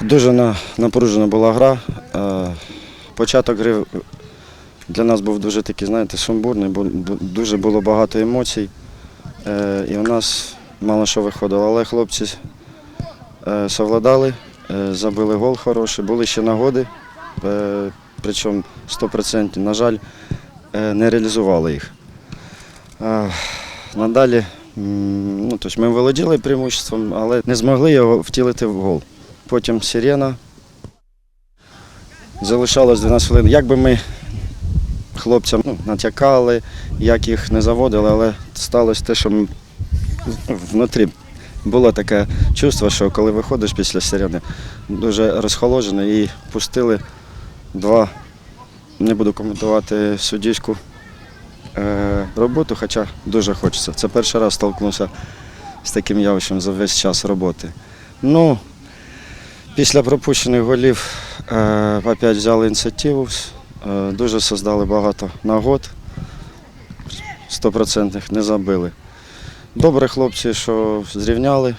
Дуже напружена була гра. Е, Початок гри для нас був дуже такий, знаєте, сумбурний, бо дуже було багато емоцій. Е, І у нас мало що виходило. Але хлопці е, совладали, забили гол хороший, були ще нагоди, причому 100%, на жаль, не реалізували їх. Надалі ну, тобто ми володіли преимуществом, але не змогли його втілити в гол. Потім сирена. Залишалось 12 хвилин. Як би ми хлопцям ну, натякали, як їх не заводили, але сталося те, що ми, внутрі було таке чувство, що коли виходиш після сирени, дуже розхоложено і пустили два, не буду коментувати суддівську е, роботу, хоча дуже хочеться. Це перший раз столкнувся з таким явищем за весь час роботи. Ну, після пропущених голів е, опять взяли ініціативу, е, дуже создали багато нагод, стопроцентних не забили. Добре хлопці, що зрівняли.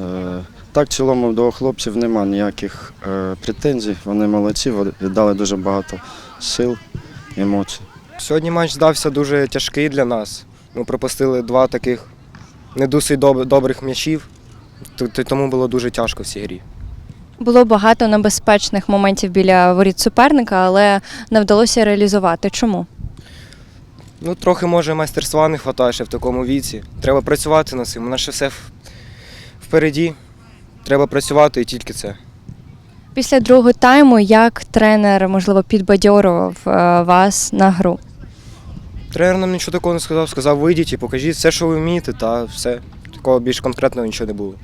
Е, Так, в цілому до хлопців нема ніяких претензій. Вони молодці, віддали дуже багато сил, емоцій. Сьогодні матч здався дуже тяжкий для нас. Ми пропустили два таких не досить добрих м'ячів, тому було дуже тяжко в цій грі. Було багато небезпечних моментів біля воріт суперника, але не вдалося реалізувати. Чому? Ну, трохи може майстерства не вистачає ще в такому віці. Треба працювати над цим. У нас ще все впереді. Треба працювати і тільки це. Після другого тайму як тренер, можливо, підбадьорував е, вас на гру? Тренер нам нічого такого не сказав, сказав, вийдіть і покажіть все, що ви вмієте, та все. Такого більш конкретного нічого не було.